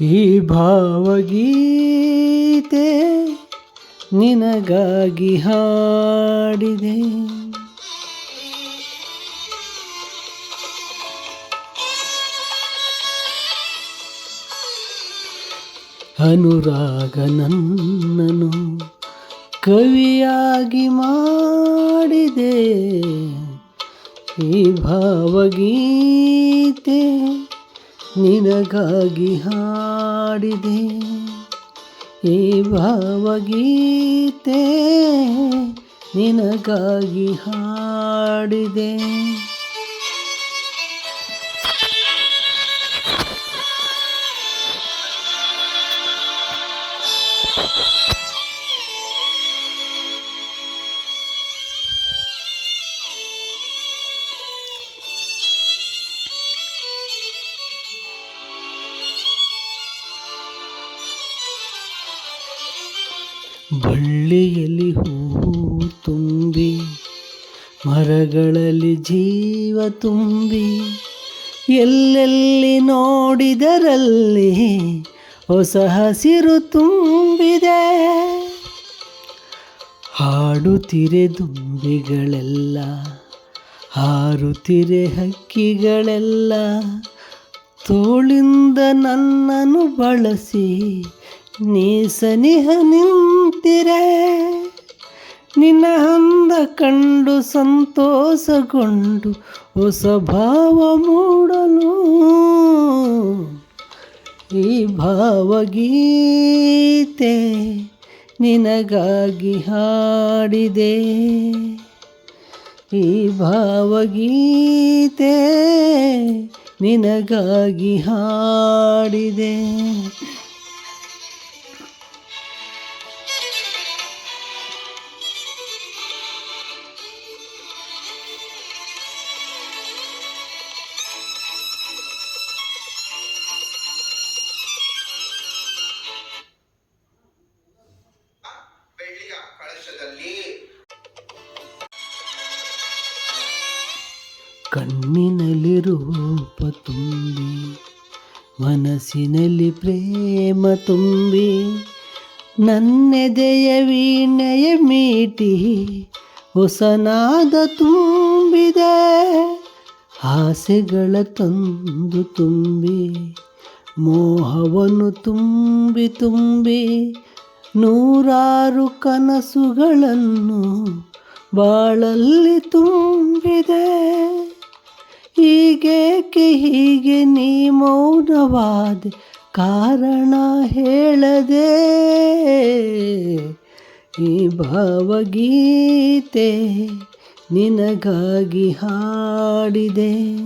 ಈ ಭಾವಗೀತೆ ನಿನಗಾಗಿ ಹಾಡಿದೆ. ಅನುರಾಗ ನನ್ನನು ಕವಿಯಾಗಿ ಮಾಡಿದೆ. ಈ ಭಾವಗೀತೆ ನಿನಗಾಗಿ ಹಾಡಿದೆ. ಈ ಭಾವಗೀತೆ ನಿನಗಾಗಿ ಹಾಡಿದೆ. ಬಳ್ಳಿಯಲ್ಲಿ ಹೂವು ತುಂಬಿ, ಮರಗಳಲ್ಲಿ ಜೀವ ತುಂಬಿ, ಎಲ್ಲೆಲ್ಲಿ ನೋಡಿದರಲ್ಲಿ ಹೊಸ ಹಸಿರು ತುಂಬಿದೆ. ಹಾಡುತ್ತಿರೆ ದುಂಬಿಗಳೆಲ್ಲ ಹಾರುತ್ತಿರೆ ಹಕ್ಕಿಗಳೆಲ್ಲ, ತೋಳಿಂದ ನನ್ನನ್ನು ಬಳಸಿ ನೀ ಸನಿಹ ನಿಂತಿರೆ, ನಿನ್ನ ಹಂದ ಕಂಡು ಸಂತೋಷಗೊಂಡು ಹೊಸ ಭಾವ ಮೂಡಲು. ಈ ಭಾವಗೀತೆ ನಿನಗಾಗಿ ಹಾಡಿದೆ. ಈ ಭಾವಗೀತೆ ನಿನಗಾಗಿ ಹಾಡಿದೆ. ಕಣ್ಣಿನಲ್ಲಿ ರೂಪ ತುಂಬಿ, ಮನಸ್ಸಿನಲ್ಲಿ ಪ್ರೇಮ ತುಂಬಿ, ನನ್ನೆದೆಯ ವೀಣೆಯ ಮೀಟಿ ಹೊಸನಾದ ತುಂಬಿದೆ, ಆಸೆಗಳ ತಂದು ತುಂಬಿ, ಮೋಹವನ್ನು ತುಂಬಿ ತುಂಬಿ, ನೂರಾರು ಕನಸುಗಳನ್ನು ಬಾಳಲ್ಲಿ ತುಂಬಿದೆ. ಹೀಗೇಕೆ ಹೀಗೆ ನೀ ಮೌನವಾದ ಕಾರಣ ಹೇಳದೆ ಈ ಭಾವಗೀತೆ ನಿನಗಾಗಿ ಹಾಡಿದೆ.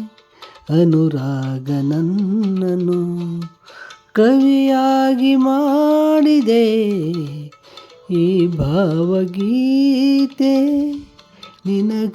ಅನುರಾಗ ನನ್ನನು ಕವಿಯಾಗಿ ಮಾಡಿದೆ. ಈ ಭಾವಗೀತೆ ನಿನಗ